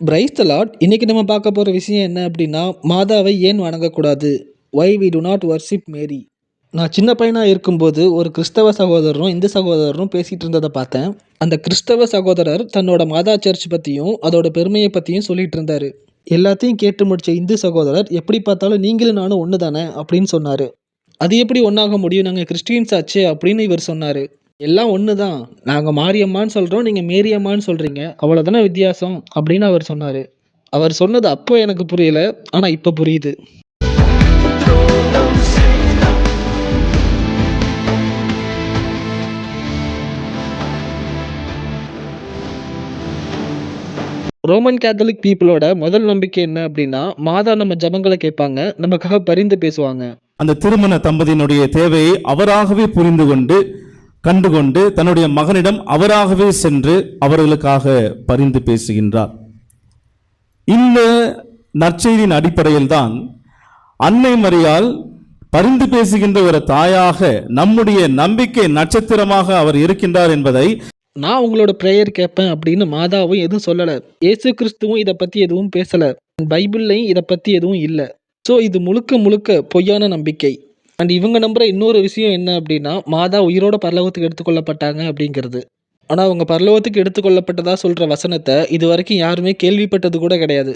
Praise the நம்ம பார்க்க போகிற விஷயம் என்ன அப்படின்னா மாதாவை ஏன் வணங்கக்கூடாது? Why we do not worship Mary நான் சின்ன பையனாக இருக்கும்போது ஒரு கிறிஸ்தவ சகோதரரும் இந்து சகோதரரும் பேசிகிட்டு இருந்ததை பார்த்தேன். அந்த கிறிஸ்தவ சகோதரர் தன்னோட மாதா சர்ச் பற்றியும் அதோட பெருமையை பற்றியும் சொல்லிகிட்டு இருந்தார். எல்லாத்தையும் கேட்டு முடித்த இந்து சகோதரர் எப்படி பார்த்தாலும் நீங்களும் நானும் ஒன்று தானே அப்படின்னு சொன்னார். அது எப்படி ஒன்றாக முடியும்? நாங்கள் கிறிஸ்டியன்ஸ் ஆச்சு அப்படின்னு இவர் சொன்னார். எல்லாம் ஒன்று தான் நாங்கள் மாரியம்மான்னு சொல்கிறோம் நீங்கள் மேரியம்மான்னு சொல்கிறீங்க அவ்வளோதானே வித்தியாசம்? அப்படின்னு அவர் சொன்னார். அவர் சொன்னது அப்போ எனக்கு புரியல ஆனால் இப்போ புரியுது. ரோமன் கேத்தலிக் பீப்புளோட முதல் நம்பிக்கை என்ன அப்படின்னா மாதா நம்ம ஜபங்களை கேட்பாங்க நமக்காக பரிந்து பேசுவாங்க. அந்த திருமண தம்பதியினுடைய தேவையை அவராகவே புரிந்து கொண்டு கண்டுகொண்டு தன்னுடைய மகனிடம் அவராகவே சென்று அவர்களுக்காக பரிந்து பேசுகின்றார். இந்த நற்செய்தியின் அடிப்படையில் தான் அன்னை மரியால் பரிந்து பேசுகின்ற ஒரு தாயாக நம்முடைய நம்பிக்கை நட்சத்திரமாக அவர் இருக்கின்றார் என்பதை நான் உங்களோட ப்ரேயர் கேட்பேன் அப்படின்னு மாதாவும் எதுவும் சொல்லலை. இயேசு கிறிஸ்துவும் இதை பற்றி எதுவும் பேசலை. பைபிள்லையும் இதை பற்றி எதுவும் இல்லை. ஸோ இது முழுக்க முழுக்க பொய்யான நம்பிக்கை. அண்ட் இவங்க நம்புகிற இன்னொரு விஷயம் என்ன அப்படின்னா மாதா உயிரோட பரலோகத்துக்கு எடுத்துக்கொள்ளப்பட்டாங்க அப்படிங்கிறது. ஆனால் அவங்க பரலோகத்துக்கு எடுத்துக்கொள்ளப்பட்டதா சொல்கிற வசனத்தை இது வரைக்கும் யாருமே கேள்விப்பட்டது கூட கிடையாது.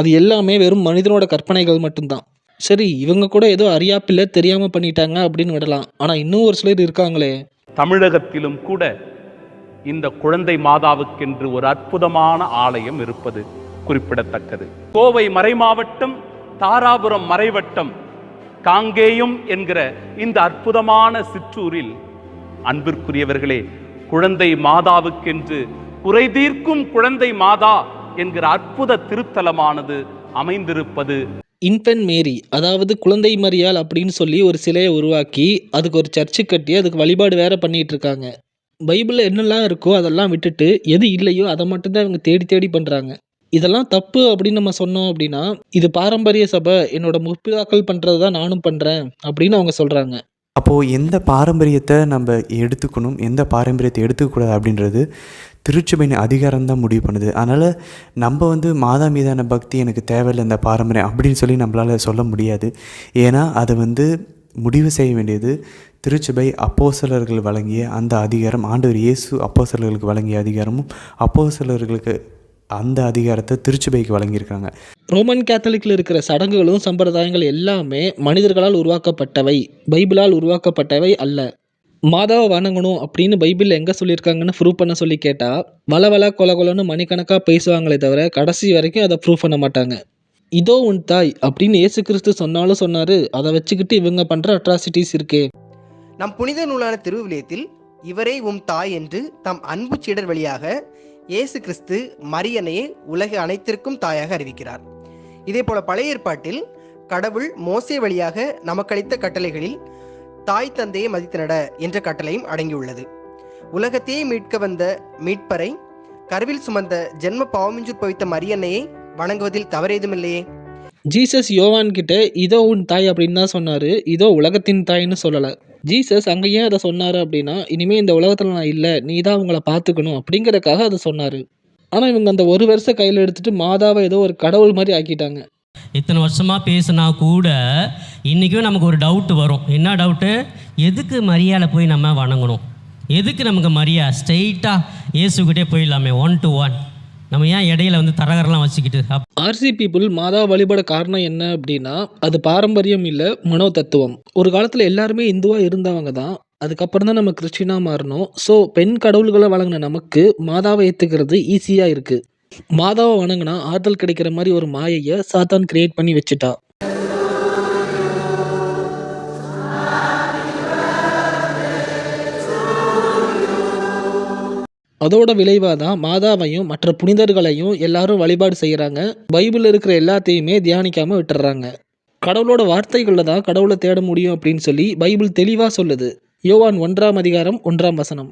அது எல்லாமே வெறும் மனிதனோட கற்பனைகள் மட்டும்தான். சரி இவங்க கூட ஏதோ அறியாப்பில்லை தெரியாமல் பண்ணிட்டாங்க அப்படின்னு விடலாம். ஆனால் இன்னும் ஒரு சிலர் இருக்காங்களே. தமிழகத்திலும் கூட இந்த குழந்தை மாதாவுக்கென்று ஒரு அற்புதமான ஆலயம் இருப்பது குறிப்பிடத்தக்கது. கோவை மறைமாவட்டம் தாராபுரம் மறைவட்டம் காங்கேயம் என்கிற இந்த அற்புதமான சிற்றூரில் அன்பிற்குரியவர்களே குழந்தை மாதாவுக்கென்று குறை தீர்க்கும் குழந்தை மாதா என்கிற அற்புத திருத்தலமானது அமைந்திருப்பது. இன்ஃபென்ட் மேரி அதாவது குழந்தை மரியாள் அப்படின்னு சொல்லி ஒரு சிலையை உருவாக்கி அதுக்கு ஒரு சர்ச்சு கட்டி அதுக்கு வழிபாடு வேற பண்ணிட்டு இருக்காங்க பைபிளில் என்னெல்லாம் இருக்கோ அதெல்லாம் விட்டுட்டு எது இல்லையோ அதை மட்டும்தான் இவங்க தேடி தேடி பண்ணுறாங்க இதெல்லாம் தப்பு அப்படின்னு நம்ம சொன்னோம் அப்படின்னா இது பாரம்பரிய சபை என்னோட முற்பிதாக்கள் பண்ணுறது தான் நானும் பண்ணுறேன் அப்படின்னு அவங்க சொல்கிறாங்க அப்போது எந்த பாரம்பரியத்தை நம்ம எடுத்துக்கணும் எந்த பாரம்பரியத்தை எடுத்துக்கக்கூடாது அப்படின்றது திருச்சபையின் அதிகாரம் தான் முடிவு பண்ணுது. அதனால் நம்ம வந்து மாதா மீதான பக்தி எனக்கு தேவையில்லை இந்த பாரம்பரியம் அப்படின்னு சொல்லி நம்மளால் சொல்ல முடியாது. ஏன்னா அதை வந்து முடிவு செய்ய வேண்டியது திருச்சபை அப்போசலர்கள் வழங்கிய அந்த அதிகாரம் ஆண்டவர் இயேசு அப்போசலர்களுக்கு வழங்கிய அதிகாரமும் அப்போசலர்களுக்கு அந்த அதிகாரத்தை திருச்சபைக்கு வழங்கியிருக்காங்க. ரோமன் கேத்தலிக்கில் இருக்கிற சடங்குகளும் சம்பிரதாயங்கள் எல்லாமே மனிதர்களால் உருவாக்கப்பட்டவை. பைபிளால் உருவாக்கப்பட்டவை அல்ல. மாதாவை வணங்கணும் அப்படின்னு பைபிளில் எங்கே சொல்லியிருக்காங்கன்னு ப்ரூவ் பண்ண சொல்லி கேட்டால் வள வள கொல கொலன்னு மணிக்கணக்காக பேசுவாங்களே தவிர கடைசி வரைக்கும் அதை ப்ரூவ் பண்ண மாட்டாங்க. இதோ உன் தாய் அப்படின்னு இயேசு கிறிஸ்து சொன்னாலும் சொன்னார். அதை வச்சுக்கிட்டு இவங்க பண்ணுற அட்ராசிட்டிஸ் இருக்கே. நம் புனித நூலான திருவிலியத்தில் இவரே உம் தாய் என்று தம் அன்பு சீடர் வழியாக இயேசு கிறிஸ்து மரியனையே உலக அனைத்திற்கும் தாயாக அறிவிக்கிறார். இதே போல பழைய ஏற்பாட்டில் கடவுள் மோசே வழியாக நமக்களித்த கட்டளைகளில் தாய் தந்தையை மதித்தனட என்ற கட்டளையும் அடங்கியுள்ளது. உலகத்தையே மீட்க வந்த மீட்பரை கருவில் சுமந்த ஜென்ம பாவமிஞ்சு பவித்த மரியன்னையை வணங்குவதில் தவறேதுமில்லையே. ஜீசஸ் யோவான் கிட்ட இதோ உன் தாய் அப்படின்னு தான் சொன்னார். இதோ உலகத்தின் தாய்ன்னு சொல்லலை. ஜீசஸ் அங்கே ஏன் அதை சொன்னார் அப்படின்னா இனிமேல் இந்த உலகத்தில் நான் இல்லை நீ தான் உங்களை பார்த்துக்கணும் அப்படிங்கிறக்காக அதை சொன்னார். ஆனால் இவங்க அந்த ஒரு வருஷம் கையில் எடுத்துட்டு மாதாவை ஏதோ ஒரு கடவுள் மாதிரி ஆக்கிட்டாங்க. இத்தனை வருஷமாக பேசினா கூட இன்றைக்கும் நமக்கு ஒரு டவுட் வரும். என்ன டவுட்டு எதுக்கு மரியாதை போய் நம்ம வணங்கணும்? எதுக்கு நமக்கு மரியா ஸ்ட்ரெயிட்டாக இயேசுக்கிட்டே போயிடலாமே ஒன் டு ஒன் நம்ம ஏன் இடையில வந்து தரகரெல்லாம் வச்சுக்கிட்டு ஆர்சி பீப்புள் மாதா வழிபட காரணம் என்ன அப்படின்னா அது பாரம்பரியம் இல்லை மனோ தத்துவம் ஒரு காலத்தில் எல்லாருமே இந்துவாக இருந்தவங்க தான். அதுக்கப்புறம் தான் நம்ம கிறிஸ்டினாக மாறினோம் ஸோ பெண் கடவுள்களை வழங்கின நமக்கு மாதாவை ஏற்றுக்கிறது ஈஸியாக இருக்குது மாதாவை வணங்கினா ஆறுதல் கிடைக்கிற மாதிரி ஒரு மாயையை சாத்தான் கிரியேட் பண்ணி வச்சுட்டா. அதோட விளைவாக தான் மாதாவையும் மற்ற புனிதர்களையும் எல்லாரும் வழிபாடு செய்கிறாங்க பைபிளில் இருக்கிற எல்லாத்தையுமே தியானிக்காமல் விட்டுறாங்க. கடவுளோட வார்த்தைகளில் தான் கடவுளை தேட முடியும் அப்படின்னு சொல்லி பைபிள் தெளிவாக சொல்லுது. யோவான் ஒன்றாம் அதிகாரம் ஒன்றாம் வசனம்.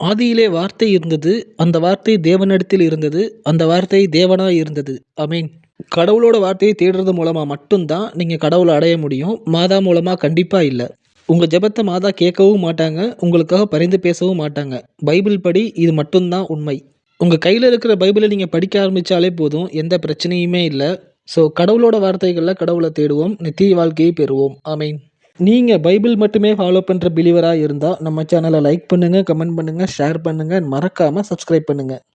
ஆதியிலே வார்த்தை இருந்தது அந்த வார்த்தை தேவனிடத்தில் இருந்தது அந்த வார்த்தை தேவனாக இருந்தது. அமீன் கடவுளோட வார்த்தையை தேடுறது மூலமாக மட்டும்தான் நீங்கள் கடவுளை அடைய முடியும். மாதா மூலமாக கண்டிப்பாக இல்லை. உங்கள் ஜெபத்தை மாதா கேட்கவும் மாட்டாங்க உங்களுக்காக பரிந்து பேசவும் மாட்டாங்க. பைபிள் படி இது மட்டும்தான் உண்மை. உங்கள் கையில் இருக்கிற பைபிளை நீங்கள் படிக்க ஆரம்பித்தாலே போதும் எந்த பிரச்சனையுமே இல்லை. ஸோ கடவுளோட வார்த்தைகளில் கடவுளை தேடுவோம் நித்திய வாழ்க்கையை பெறுவோம். ஆமீன். நீங்கள் பைபிள் மட்டுமே ஃபாலோ பண்ணுற பிலீவராக இருந்தால் நம்ம சேனலை லைக் பண்ணுங்கள் கமெண்ட் பண்ணுங்கள் ஷேர் பண்ணுங்கள் மறக்காமல் சப்ஸ்கிரைப் பண்ணுங்கள்